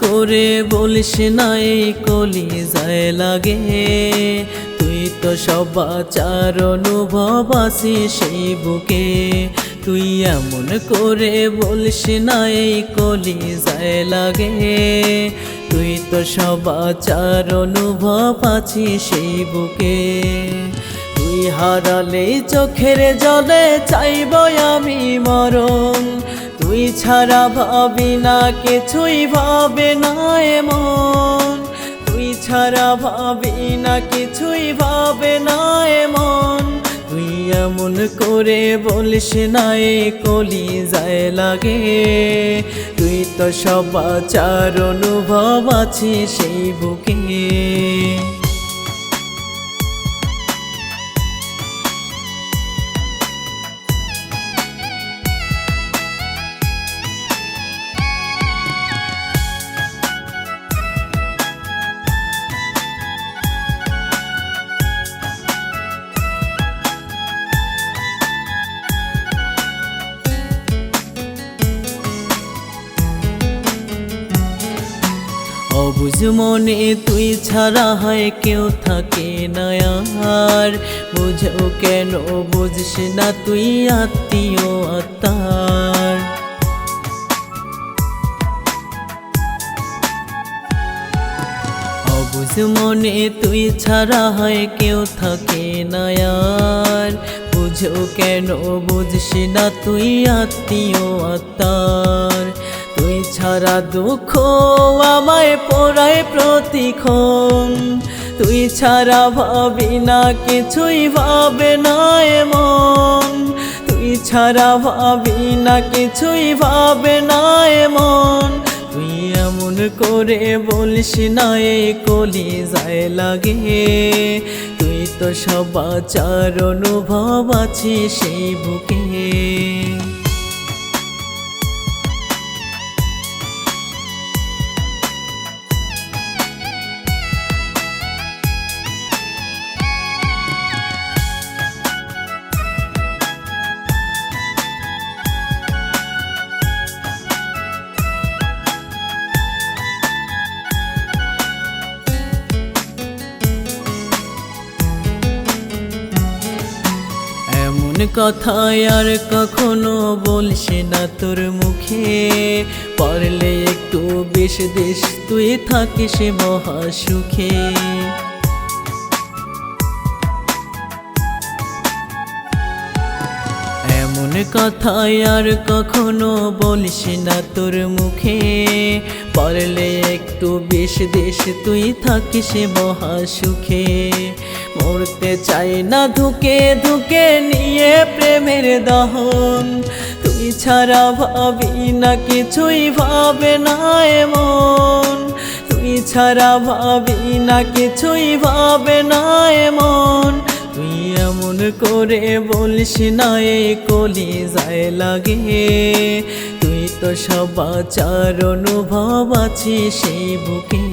করে বলিস না, এই কলি যায় লাগে। তুই তো সব চার অনুভব আসি সেই বুকে। তুই এমন করে বলিস না, এই কলি যায় লাগে। তুই তো সব চার অনুভব আছি সেই বুকে। তুই হারালে চোখের জলে চাইব আমি মরণ। তুই ছাড়া ভাবি না, কিছুই ভাবে না এমন। তুই ছাড়া ভাবি না, কিছুই ভাবে না এমন। তুই এমন করে বলিস না, এ কলি যায় লাগে। তুই তো সব চার অনুভব আছি সেই বুকে। অবুঝ মনে তুই ছাড়া হয় কেউ থাকে না আর। বুঝো কেন বুঝিস না তুই আত্মীয় আত্মার। অবুঝ মনে তুই ছাড়া হয় কেউ থাকে না আর। বুঝো কেন বুঝিস না তুই আত্মীয় আত্মার। ছাড়া দুঃখ আমায় পড়ায় প্রতিক্ষণ। তুই ছাড়া ভাবি না, কিছুই ভাবে না এমন। তুই ছাড়া ভাবি না, কিছুই ভাবে না এমন। তুই এমন করে বলিস না, এই কলি যায় লাগে। তুই তো সবাচার অনুভব আছি সেই বুকে। কথা আর কখনো বলিস না তোর মুখে। পারলে একটু বেশ দেশ তুই থাকিস মহা সুখে এমন কথা আর কখনো বলিস না তোর মুখে। পারলে একটু বেশ দেশ তুই থাকিস মহা সুখে মরতে চাই না, ধুকে ধুকে নিয়ে প্রেমের দহন। তুই ছাড়া ভাবি না, কিছুই ভাবে না এমন। তুই ছাড়া ভাবি না, কিছুই ভাবে না এমন। তুই এমন করে বলিস না, এই কলি যায় লাগে। তুই তো সবাচার অনুভব আছি সেই বুকে।